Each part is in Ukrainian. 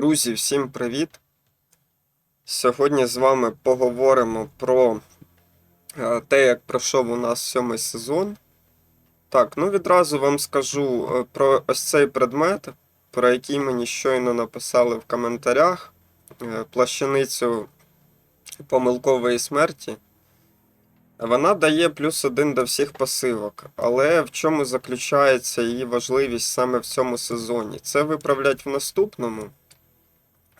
Друзі, всім привіт! Сьогодні з вами поговоримо про е, те, як пройшов у нас сьомий сезон. Так, ну відразу вам скажу е, про ось цей предмет, про який мені щойно написали в коментарях. е, Плащаницю помилкової смерті. Вона дає плюс один до всіх пасивок, але в чому заключається її важливість саме в цьому сезоні? Це виправлять в наступному.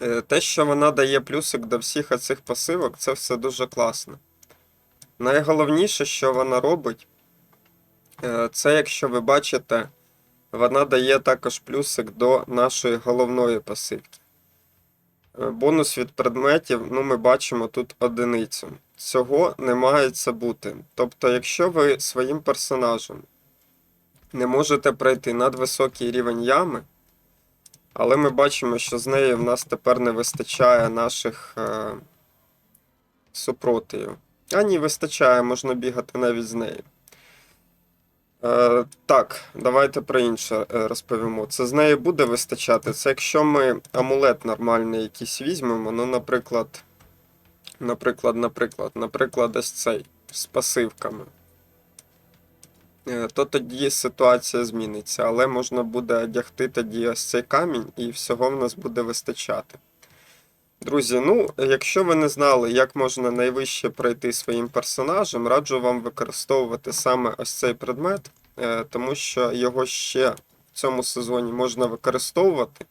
Е, Те, що вона дає плюсик до всіх оцих пасивок, це все дуже класно. Найголовніше, що вона робить, е, це, якщо ви бачите, вона дає також плюсик до нашої головної пасивки. Е, Бонус від предметів, ну, ми бачимо тут одиницю. Цього не має це бути. Тобто, якщо ви своїм персонажем не можете пройти надвисокий рівень ями, але ми бачимо, що з нею в нас тепер не вистачає наших е, супротивів. А ні, вистачає, можна бігати навіть з нею. Е, так, давайте про інше е, розповімо. Це з нею буде вистачати. Це якщо ми амулет нормальний якийсь візьмемо, ну, наприклад, наприклад, наприклад, наприклад, ось цей з пасивками. Е, То тоді ситуація зміниться, але можна буде одягти тоді ось цей камінь, і всього в нас буде вистачати. Друзі, ну, якщо ви не знали, як можна найвище пройти своїм персонажем, раджу вам використовувати саме ось цей предмет, е, тому що його ще в цьому сезоні можна використовувати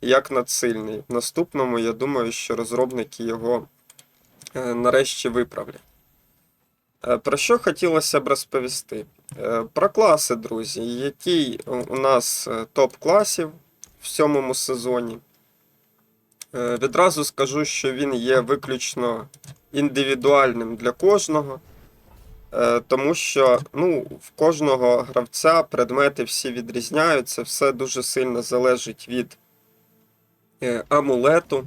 як надсильний. В наступному, я думаю, що розробники його е, нарешті виправлять. Е, Про що хотілося б розповісти? Е, Про класи, друзі, який у нас е, топ класів в сьомому сезоні. Відразу скажу, що він є виключно індивідуальним для кожного, тому що ну, в кожного гравця предмети всі відрізняються, все дуже сильно залежить від амулету.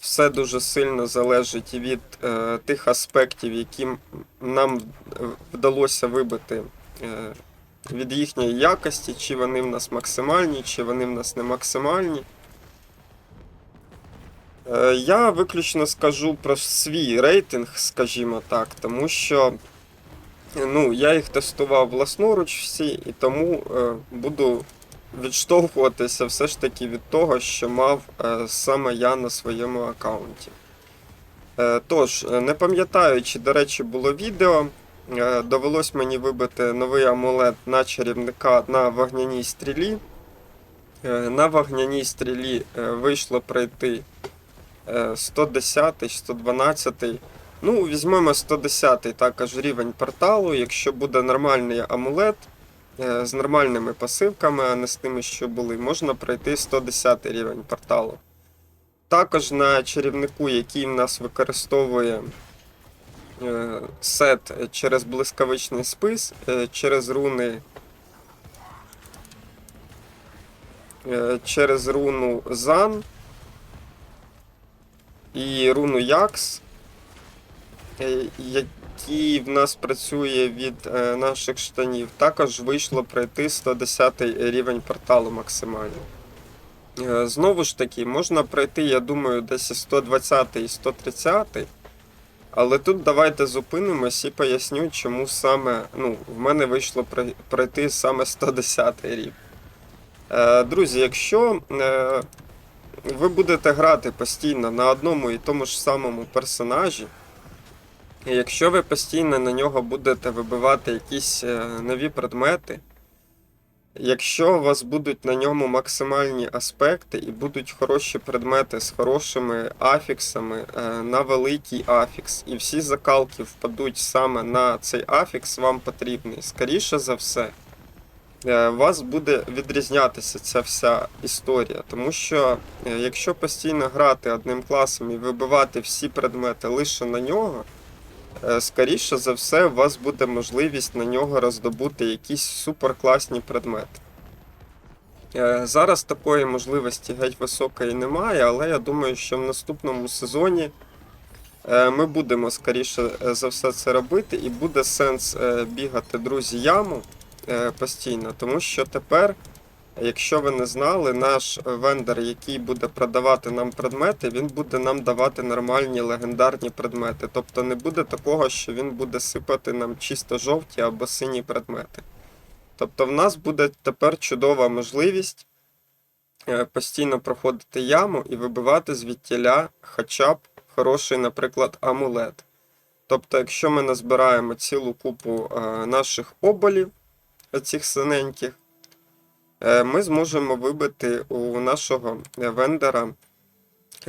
Все дуже сильно залежить від е, тих аспектів, які нам е, вдалося вибити е, від їхньої якості, чи вони в нас максимальні, чи вони в нас не максимальні. Е, я виключно скажу про свій рейтинг, скажімо так, тому що ну, я їх тестував власноруч всі, і тому е, буду відштовхуватися все ж таки від того, що мав е, саме я на своєму аккаунті. Е, тож, е, не пам'ятаю, чи, до речі, було відео. Довелось мені вибити новий амулет на чарівника на вогняній стрілі. На вогняній стрілі вийшло пройти е, 110, 112. Ну, візьмемо 110 також рівень порталу. Якщо буде нормальний амулет, з нормальними пасивками, а не з тими, що були, можна пройти 110 рівень порталу. Також на чарівнику, який в нас використовує е, сет через блискавичний спис, е, через руни. е, Через руну Зан і руну Якс, е, який в нас працює від е, наших штанів, також вийшло пройти 110 рівень порталу максимально. Е, знову ж таки, можна пройти, я думаю, десь 120 і 130. Але тут давайте зупинимось і поясню, чому саме ну, в мене вийшло пройти саме 110 рівень. Е, друзі, якщо ви будете грати постійно на одному і тому ж самому персонажі, якщо ви постійно на нього будете вибивати якісь е, нові предмети, якщо у вас будуть на ньому максимальні аспекти і будуть хороші предмети з хорошими афіксами е, на великий афікс, і всі закалки впадуть саме на цей афікс вам потрібний, скоріше за все, е, у вас буде відрізнятися ця вся історія. Тому що е, якщо постійно грати одним класом і вибивати всі предмети лише на нього, Е, скоріше за все, у вас буде можливість на нього роздобути якісь суперкласні предмети. Е, Зараз такої можливості геть високої немає, але я думаю, що в наступному сезоні е, ми будемо скоріше е, за все це робити, і буде сенс е, бігати, друзі, яму е, постійно, тому що тепер Якщо ви не знали, наш вендор, який буде продавати нам предмети, він буде нам давати нормальні легендарні предмети. Тобто не буде такого, що він буде сипати нам чисто жовті або сині предмети. Тобто в нас буде тепер чудова можливість е, постійно проходити яму і вибивати звідтіля хоча б хороший, наприклад, амулет. Тобто, якщо ми назбираємо цілу купу е, наших оболів, оцих синеньких, ми зможемо вибити у нашого е, вендора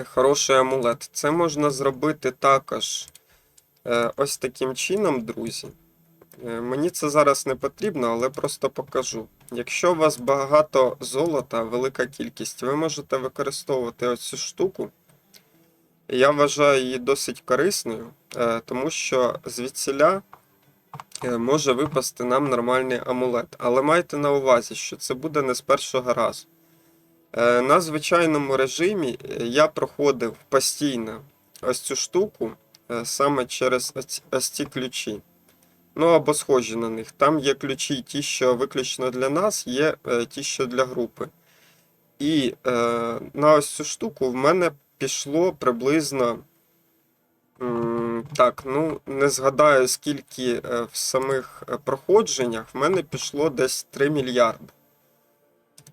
хороший амулет. Це можна зробити також е, ось таким чином, друзі. Е, Мені це зараз не потрібно, але просто покажу. Якщо у вас багато золота, велика кількість, ви можете використовувати оцю штуку. Я вважаю її досить корисною, е, тому що звідсіля е, може випасти нам нормальний амулет. Але майте на увазі, що це буде не з першого разу. Е, На звичайному режимі е, я проходив постійно ось цю штуку е, саме через ось- ці ключі. Ну або схожі на них. Там є ключі ті, що виключно для нас, є е, ті, що для групи. І е, на ось цю штуку в мене пішло приблизно. Так, ну не згадаю, скільки е, в самих е, проходженнях в мене пішло десь 3 мільярди.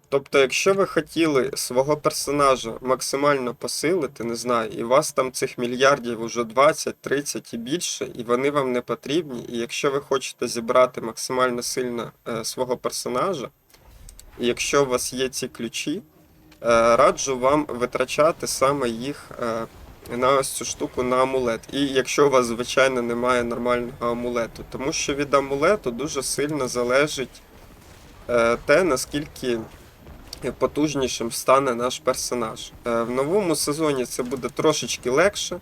Тобто, якщо ви хотіли свого персонажа максимально посилити, не знаю, і у вас там цих мільярдів уже 20, 30 і більше, і вони вам не потрібні, і якщо ви хочете зібрати максимально сильно е, свого персонажа, і якщо у вас є ці ключі, раджу вам витрачати саме їх на ось цю штуку на амулет. І якщо у вас, звичайно, немає нормального амулету, тому що від амулету дуже сильно залежить е, те, наскільки потужнішим стане наш персонаж. Е, В новому сезоні це буде трошечки легше.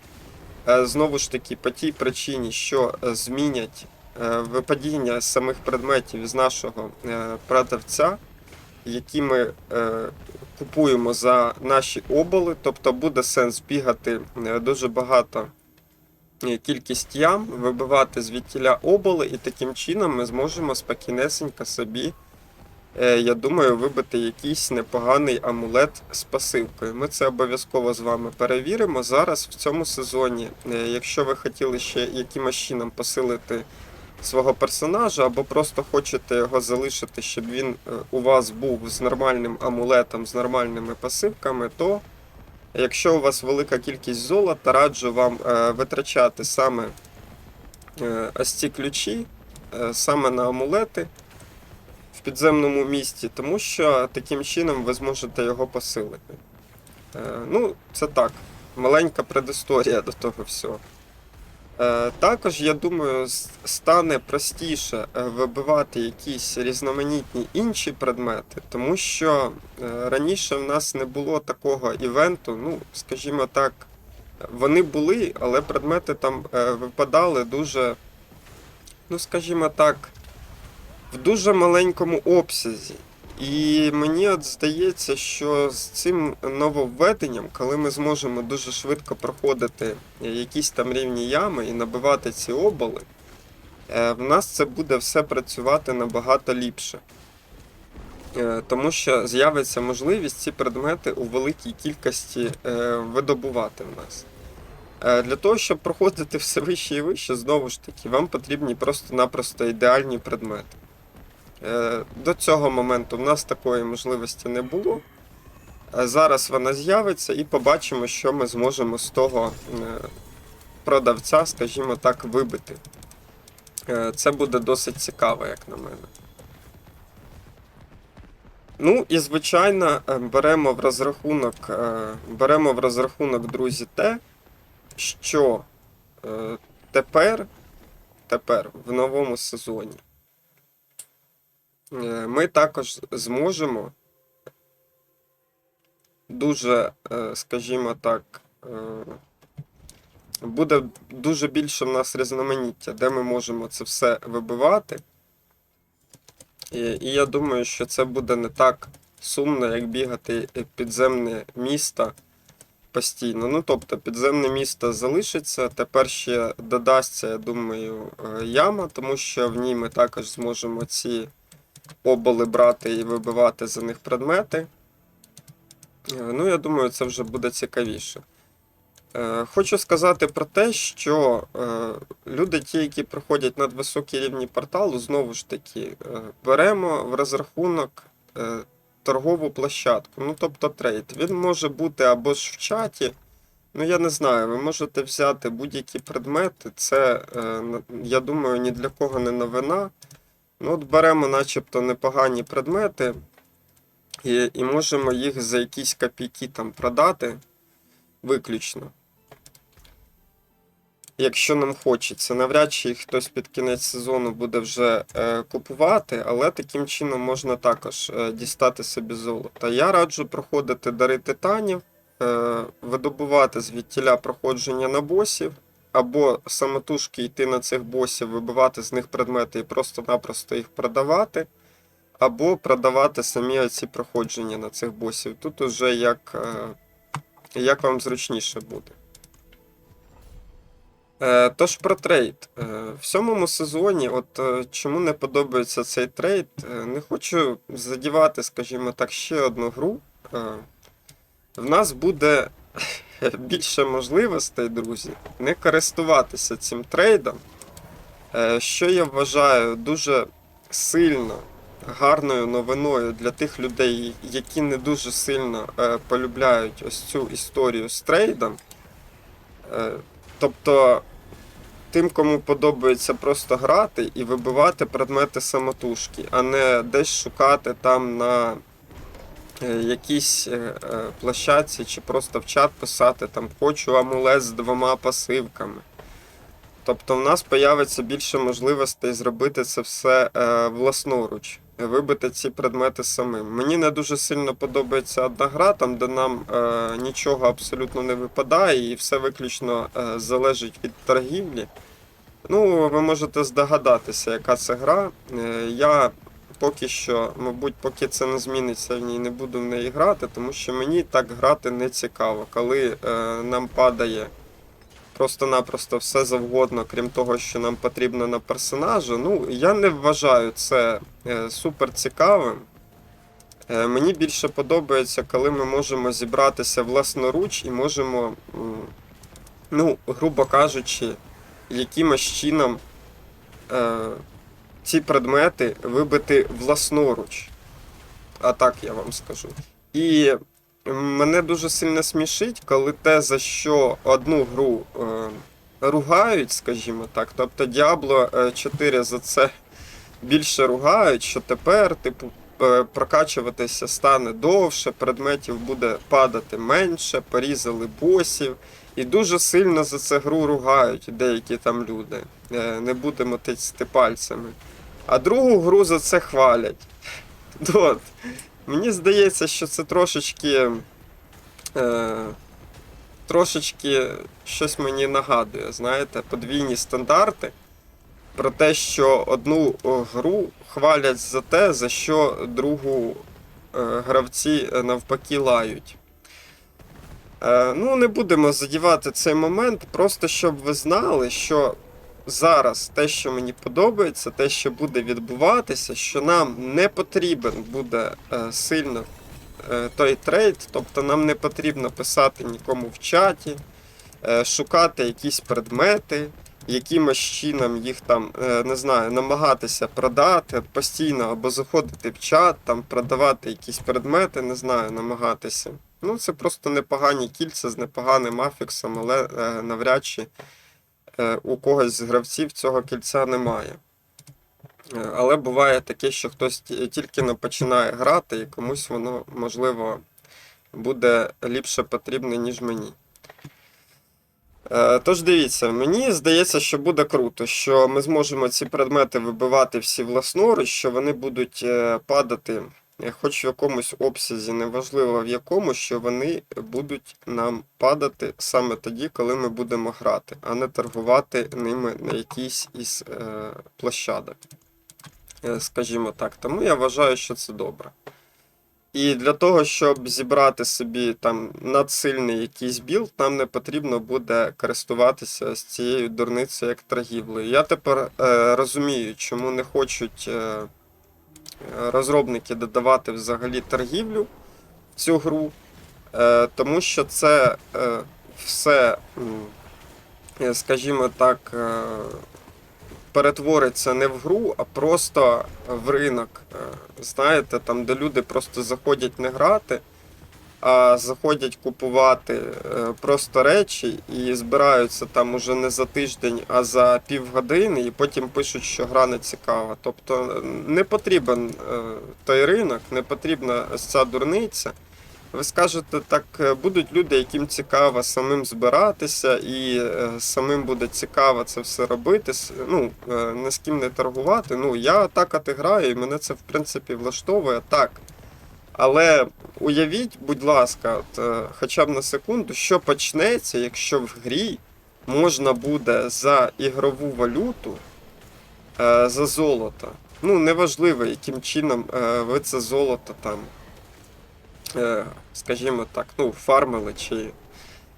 Е, Знову ж таки, по тій причині, що змінять випадіння самих предметів з нашого продавця, які ми е, купуємо за наші оболи, тобто буде сенс бігати е, дуже багато е, кількість ям, вибивати звідтіля оболи, і таким чином ми зможемо спокійнесенько собі я думаю, вибити якийсь непоганий амулет з пасивкою. Ми це обов'язково з вами перевіримо. Зараз в цьому сезоні, якщо ви хотіли ще якимось чином посилити свого персонажа, або просто хочете його залишити, щоб він е, у вас був з нормальним амулетом, з нормальними пасивками, то якщо у вас велика кількість золота, раджу вам е, витрачати саме е, ось ці ключі, саме на амулети в підземному місті, тому що таким чином ви зможете його посилити. Ну, це так, маленька предісторія до того всього. Е, також, я думаю, стане простіше е, вибивати якісь різноманітні інші предмети, тому що е, раніше в нас не було такого івенту, ну, скажімо так, вони були, але предмети там випадали дуже, ну, скажімо так, в дуже маленькому обсязі. І мені от здається, що з цим нововведенням, коли ми зможемо дуже швидко проходити якісь там рівні ями і набивати ці оболи, е, в нас це буде все працювати набагато ліпше. Е, Тому що з'явиться можливість ці предмети у великій кількості е, видобувати в нас. Для того, щоб проходити все вище і вище, знову ж таки, вам потрібні просто-напросто ідеальні предмети. Е, До цього моменту в нас такої можливості не було. Е, Зараз вона з'явиться і побачимо, що ми зможемо з того е, продавця, скажімо так, вибити. Це буде досить цікаво, як на мене. Ну і звичайно, беремо в розрахунок, беремо в розрахунок, друзі, те, що тепер, тепер в новому сезоні ми також зможемо дуже, е, скажімо так, е, буде дуже більше в нас різноманіття, де ми можемо це все вибивати. І, і я думаю, що це буде не так сумно, як бігати підземне місто постійно. Ну, тобто, підземне місто залишиться. Тепер ще додасться, я думаю, е, яма, тому що в ній ми також зможемо ці оболи брати і вибивати за них предмети. Е, Ну, я думаю, це вже буде цікавіше. Е, Хочу сказати про те, що е, люди, ті, які проходять надвисокі рівні порталу, знову ж таки, беремо в розрахунок торгову площадку, ну тобто трейд. Він може бути або ж в чаті. Ну, я не знаю, ви можете взяти будь-які предмети. Це, я думаю, ні для кого не новина. Ну, от беремо, начебто, непогані предмети і, і можемо їх за якісь копійки там продати виключно. Якщо нам хочеться, навряд чи їх хтось під кінець сезону буде вже е, купувати, але таким чином можна також е, дістати собі золото. Я раджу проходити дари титанів, е, видобувати звідтіля проходження на босів, або самотужки йти на цих босів, вибивати з них предмети і просто-напросто їх продавати, або продавати самі оці проходження на цих босів. Тут уже як, е, як вам зручніше буде. Е, Тож про трейд. Е, В сьомому сезоні, от чому не подобається цей трейд, не хочу задівати, скажімо так, ще одну гру. В нас буде більше можливостей, друзі, не користуватися цим трейдом, е, що я вважаю дуже сильно гарною новиною для тих людей, які не дуже сильно е, полюбляють ось цю історію з трейдом. Е, Тобто тим, кому подобається просто грати і вибивати предмети самотужки, а не десь шукати там на якійсь е, е, площадці чи просто в чат писати там хочу амулет з двома пасивками. Тобто в нас появиться більше можливостей зробити це все е, власноруч, вибити ці предмети самим. Мені не дуже сильно подобається одна гра, там, де нам е, нічого абсолютно не випадає, і все виключно е, залежить від торгівлі. Ну, ви можете здогадатися, яка це гра. Е, я поки що, мабуть, поки це не зміниться, в ній не буду в неї грати, тому що мені так грати не цікаво, коли е, нам падає просто-напросто все завгодно, крім того, що нам потрібно на персонажа. Ну, я не вважаю це е, супер цікавим. Е, мені більше подобається, коли ми можемо зібратися власноруч і можемо, ну, грубо кажучи, якимось чином е, ці предмети вибити власноруч. А так я вам скажу. І мене дуже сильно смішить, коли те, за що одну гру е, ругають, скажімо так, тобто Diablo 4 за це більше ругають, що тепер, типу, е, прокачуватися стане довше, предметів буде падати менше, порізали босів. І дуже сильно за це гру ругають деякі там люди. Е, Не будемо тицяти пальцями. А другу гру за це хвалять. От. Мені здається, що це трошечки. Е, трошечки щось мені нагадує, знаєте, подвійні стандарти. Про те, що одну гру хвалять за те, за що другу е, гравці е, навпаки лають. Е, ну, не будемо задівати цей момент, просто щоб ви знали, що зараз те, що мені подобається, те, що буде відбуватися, що нам не потрібен буде е, сильно е, той трейд, тобто нам не потрібно писати нікому в чаті, е, шукати якісь предмети, якимось чином їх там, не знаю, намагатися продати постійно або заходити в чат, там продавати якісь предмети, не знаю, намагатися. Ну, це просто непогані кільця з непоганим афіксом, але навряд чи у когось з гравців цього кільця немає. Е, Але буває таке, що хтось тільки не починає грати, і комусь воно, можливо, буде ліпше потрібне, ніж мені. Е, Тож дивіться, мені здається, що буде круто, що ми зможемо ці предмети вибивати всі власноруч, що вони будуть е, падати е, хоч в якомусь обсязі, неважливо в якому, що вони будуть нам падати саме тоді, коли ми будемо грати, а не торгувати ними на якійсь із е, площадок. Е, Скажімо так. Тому я вважаю, що це добре. І для того, щоб зібрати собі там надсильний якийсь білд, нам не потрібно буде користуватися з цією дурницею як торгівлею. Я тепер е, розумію, чому не хочуть е, розробники додавати взагалі торгівлю в цю гру, е, тому що це е, все, е, скажімо так, перетвориться не в гру, а просто в ринок. Знаєте, там, де люди просто заходять не грати, а заходять купувати е, просто речі і збираються там уже не за тиждень, а за півгодини, і потім пишуть, що гра не цікава. Тобто е, не потрібен е, той ринок, не потрібна ця дурниця. Ви скажете, так будуть люди, яким цікаво самим збиратися, і самим буде цікаво це все робити, ну, е, ні з ким не торгувати. Ну, я так от граю, і мене це в принципі влаштовує так. Але уявіть, будь ласка, от, е, хоча б на секунду, що почнеться, якщо в грі можна буде за ігрову валюту е, за золото. Ну, неважливо, яким чином е, ви це золото там, е, скажімо так, ну, фармили чи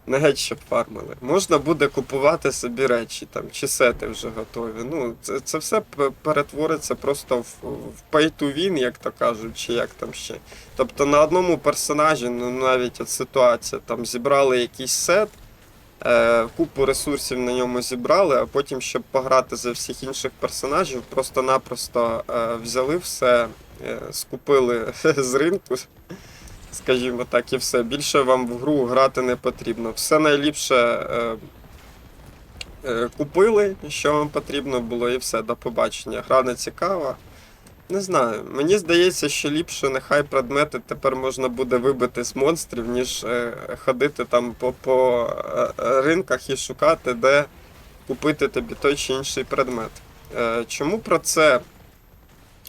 не геть, щоб фармили. Можна буде купувати собі речі там, чи сети вже готові. Ну, це, це все перетвориться просто в, в to win, як то кажуть, чи як там ще. Тобто на одному персонажі, ну навіть от ситуація, там зібрали якийсь сет, е, купу ресурсів на ньому зібрали, а потім, щоб пограти за всіх інших персонажів, просто-напросто е, взяли все, е, скупили з ринку, скажімо так, і все. Більше вам в гру грати не потрібно. Все найліпше е, е, купили, що вам потрібно було, і все, до побачення. Гра не цікава. Не знаю. Мені здається, що ліпше нехай предмети тепер можна буде вибити з монстрів, ніж е, ходити там по, по е, ринках і шукати, де купити тобі той чи інший предмет. Е, чому про це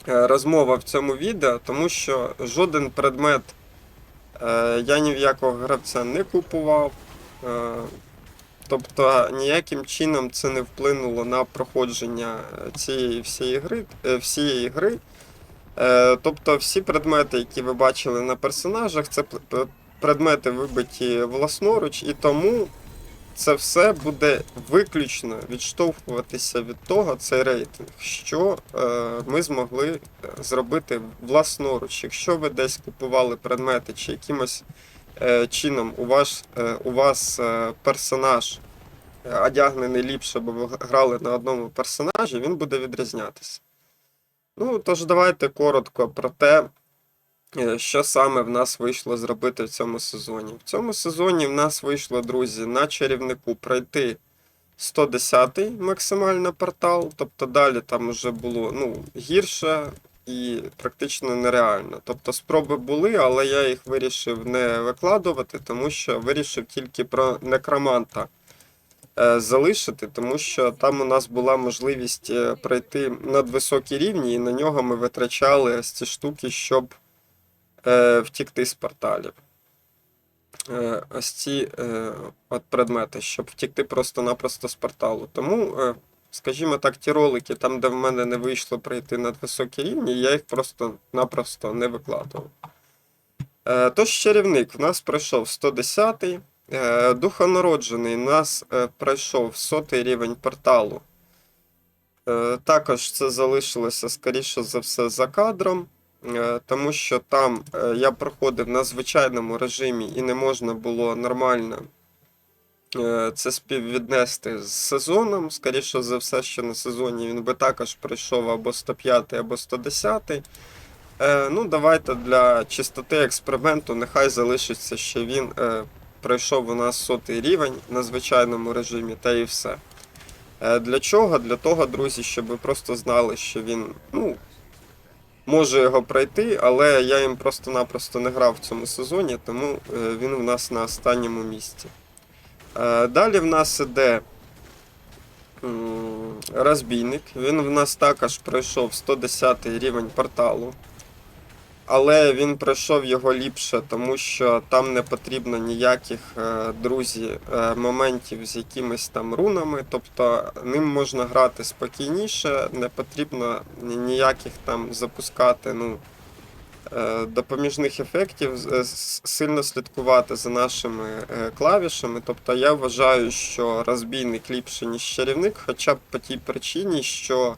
е, розмова в цьому відео? Тому що жоден предмет я ні в якого гравця не купував. Е, Тобто ніяким чином це не вплинуло на проходження е, цієї всієї гри, е, всієї гри. Е, Тобто всі предмети, які ви бачили на персонажах, це предмети вибиті власноруч, і тому це все буде виключно відштовхуватися від того, цей рейтинг, що е, ми змогли е, зробити власноруч. Якщо ви десь купували предмети чи якимось е, чином у, ваш, е, у вас е, персонаж е, одягнений ліпше, бо ви грали на одному персонажі, він буде відрізнятися. Ну, тож давайте коротко про те, що саме в нас вийшло зробити в цьому сезоні. В цьому сезоні в нас вийшло, друзі, на чарівнику пройти 110-й максимально портал, тобто далі там вже було ну, гірше і практично нереально. Тобто спроби були, але я їх вирішив не викладувати, тому що вирішив тільки про некроманта е, залишити, тому що там у нас була можливість е, пройти надвисокі рівні, і на нього ми витрачали ці штуки, щоб е, втікти з порталів. Е, ось ці е, от предмети, щоб втікти просто-напросто з порталу. Тому, е, скажімо так, ті ролики, там, де в мене не вийшло пройти надвисокі рівні, я їх просто-напросто не викладував. Е, тож чарівник в нас пройшов 110-й. Е, Духонароджений у нас е, пройшов сотий рівень порталу. Е, Також це залишилося, скоріше за все, за кадром, е, тому що там е, я проходив на звичайному режимі і не можна було нормально е, це співвіднести з сезоном. Скоріше за все, що на сезоні він би також пройшов або 105, або 110. Е, Ну, давайте для чистоти експерименту нехай залишиться, що він е, пройшов у нас сотий рівень на звичайному режимі, та і все. Е, Для чого? Для того, друзі, щоб ви просто знали, що він, ну, може його пройти, але я їм просто-напросто не грав в цьому сезоні, тому е, він у нас на останньому місці. Е, Далі в нас іде розбійник. Він в нас також пройшов 110 рівень порталу. Але він пройшов його ліпше, тому що там не потрібно ніяких, е, друзі, е, моментів з якимись там рунами. Тобто ним можна грати спокійніше, не потрібно ніяких там запускати ну, е, допоміжних ефектів, сильно слідкувати за нашими клавішами. Тобто я вважаю, що розбійник ліпше, ніж чарівник, хоча б по тій причині, що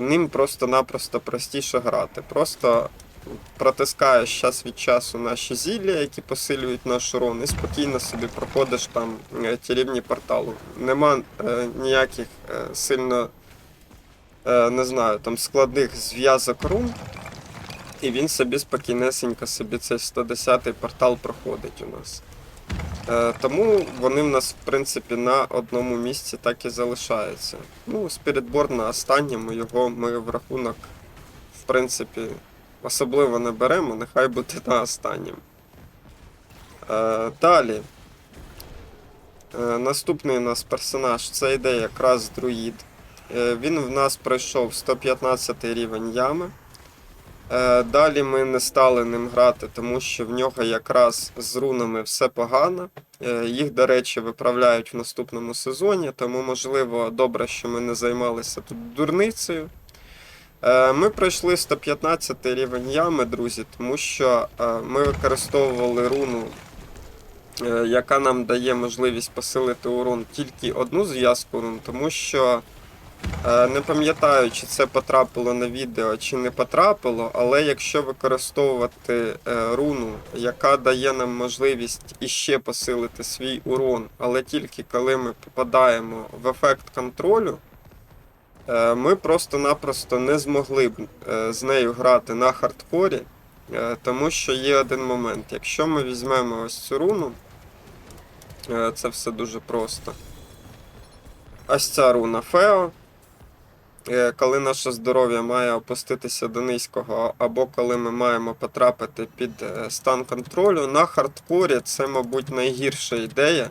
ним просто-напросто простіше грати. Просто протискаєш час від часу наші зілля, які посилюють наш урон, і спокійно собі проходиш там е, ті рівні порталу. Нема е, ніяких е, сильно е, не знаю, там складних зв'язок рун. І він собі спокійнесенько собі цей 110-й портал проходить у нас. Е, тому вони в нас, в принципі, на одному місці так і залишаються. Ну, спірітборд на останньому, його ми в рахунок, в принципі, особливо не беремо, нехай буде на останнім. Е, далі. Е, наступний у нас персонаж це йде якраз друїд. Він в нас пройшов 115 рівень ями. Е, Далі ми не стали ним грати, тому що в нього якраз з рунами все погано. Е, Їх, до речі, виправляють в наступному сезоні, тому, можливо, добре, що ми не займалися тут дурницею. Е, Ми пройшли 115 рівень ями, друзі, тому що ми використовували руну, яка нам дає можливість посилити урон тільки одну зв'язку рун, тому що Не пам'ятаю, чи це потрапило на відео, чи не потрапило, але якщо використовувати е, руну, яка дає нам можливість іще посилити свій урон, але тільки коли ми попадаємо в ефект контролю, е, ми просто-напросто не змогли б е, з нею грати на хардкорі, е, тому що є один момент. Якщо ми візьмемо ось цю руну, е, це все дуже просто. Ось ця руна Фео. Е, коли наше здоров'я має опуститися до низького, або коли ми маємо потрапити під е, стан контролю, на хардкорі це, мабуть, найгірша ідея,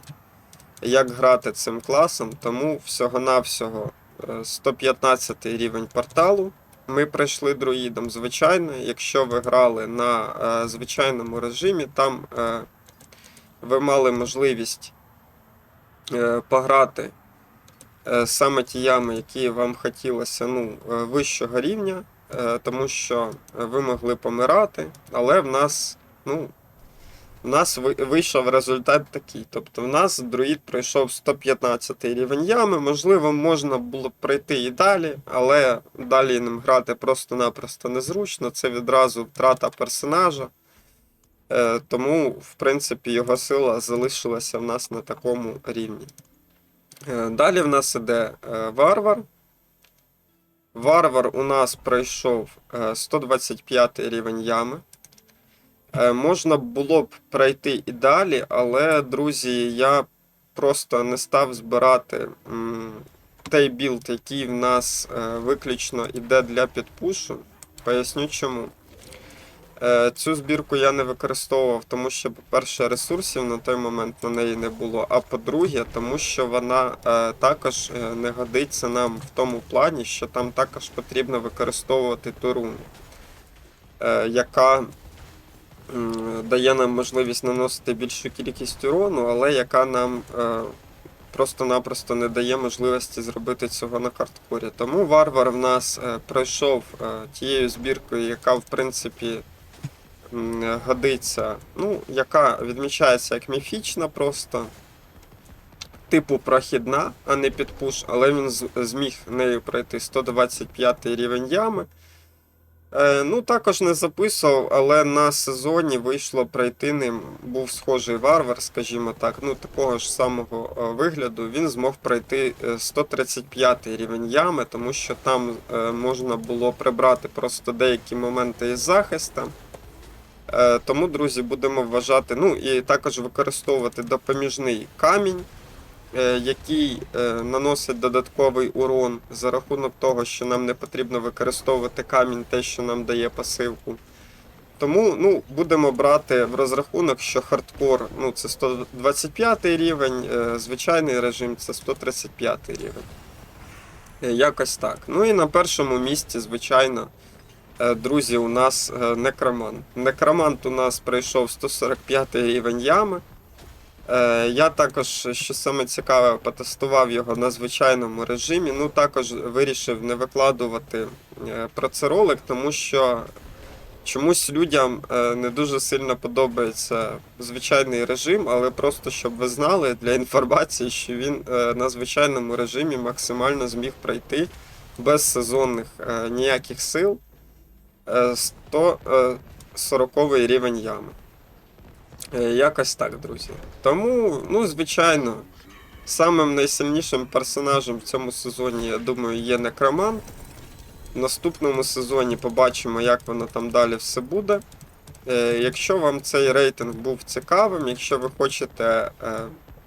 як грати цим класом, тому всього-навсього е, 115 рівень порталу. Ми пройшли друїдом звичайно. Якщо ви грали на е, звичайному режимі, там е, ви мали можливість е, пограти е, саме ті ями, які вам хотілося ну, е, вищого рівня, е, тому що ви могли помирати, але в нас, ну, в нас вийшов результат такий. Тобто в нас друїд пройшов 115 рівень ями, можливо, можна було б пройти і далі, але далі ним грати просто-напросто незручно, це відразу втрата персонажа. Е, Тому, в принципі, його сила залишилася в нас на такому рівні. Е, Далі в нас іде е, варвар. Варвар у нас пройшов е, 125 рівень ями. Е, Можна було б пройти і далі, але, друзі, я просто не став збирати той білд, який в нас е, виключно йде для підпушу. Поясню чому. Е, Цю збірку я не використовував, тому що, по-перше, ресурсів на той момент на неї не було. А по-друге, тому що вона е, також е, не годиться нам в тому плані, що там також потрібно використовувати ту руну, яка дає нам можливість наносити більшу кількість урону, але яка нам просто-напросто не дає можливості зробити цього на хардкорі. Тому варвар в нас пройшов тією збіркою, яка в принципі годиться, ну, яка відмічається як міфічна просто. Типу прохідна, а не підпуш, але він зміг нею пройти 125 рівень ями. Е, ну, також не записував, але на сезоні вийшло пройти ним. Був схожий варвар, скажімо так, ну такого ж самого е, вигляду. Він змог пройти е, 135 рівень ями, тому що там е, можна було прибрати просто деякі моменти із захисту. Е, Тому, друзі, будемо вважати, ну і також використовувати допоміжний камінь, е, який е, наносить додатковий урон за рахунок того, що нам не потрібно використовувати камінь, те, що нам дає пасивку. Тому ну, будемо брати в розрахунок, що хардкор ну, це 125 рівень, звичайний режим це 135 рівень. Якось так. Ну і на першому місці, звичайно, друзі, у нас е, некромант. Некромант у нас пройшов 145 рівень ями. Е, Я також, що саме цікаве, потестував його на звичайному режимі. Ну, також вирішив не викладувати е, про це ролик, тому що чомусь людям е, не дуже сильно подобається звичайний режим, але просто щоб ви знали для інформації, що він е, на звичайному режимі максимально зміг пройти без сезонних е, ніяких сил е, 140 рівень ями. Е, Якось так, друзі. Тому, ну, звичайно, самим найсильнішим персонажем в цьому сезоні, я думаю, є Некромант. В наступному сезоні побачимо, як воно там далі все буде. Е, Якщо вам цей рейтинг був цікавим, якщо ви хочете, е,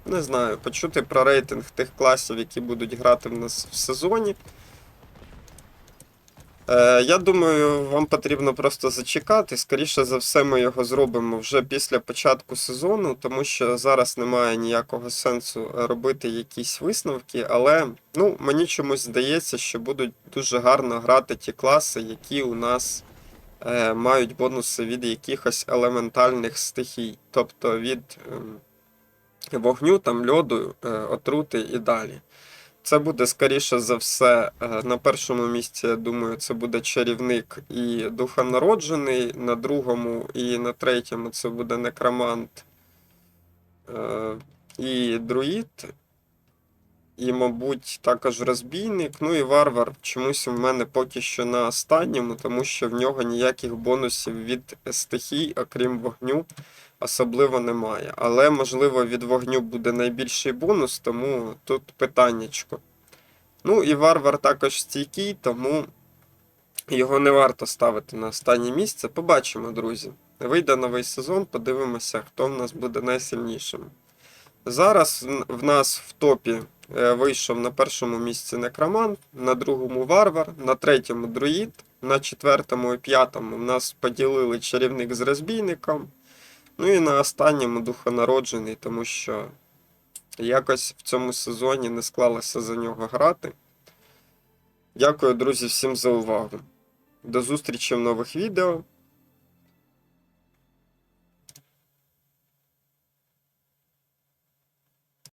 не знаю, почути про рейтинг тих класів, які будуть грати в нас в сезоні. Е, Я думаю, вам потрібно просто зачекати. Скоріше за все, ми його зробимо вже після початку сезону, тому що зараз немає ніякого сенсу робити якісь висновки, але ну, мені чомусь здається, що будуть дуже гарно грати ті класи, які у нас е, мають бонуси від якихось елементальних стихій, тобто від ем, вогню, там, льоду, е, отрути і далі. Це буде скоріше за все е, на першому місці, я думаю, це буде чарівник і духонароджений, на другому і на третьому це буде некромант е, і друїд. І, мабуть, також розбійник. Ну і варвар чомусь у мене поки що на останньому, тому що в нього ніяких бонусів від стихій, окрім вогню, особливо немає. Але, можливо, від вогню буде найбільший бонус, тому тут питаннячко. Ну і варвар також стійкий, тому його не варто ставити на останнє місце. Побачимо, друзі. Вийде новий сезон, подивимося, хто в нас буде найсильнішим. Зараз в нас в топі е, вийшов на першому місці некромант, на другому варвар, на третьому друїд, на четвертому і п'ятому в нас поділили чарівник з розбійником. Ну і на останньому духонароджений, тому що якось в цьому сезоні не склалося за нього грати. Дякую, друзі, всім за увагу. До зустрічі в нових відео.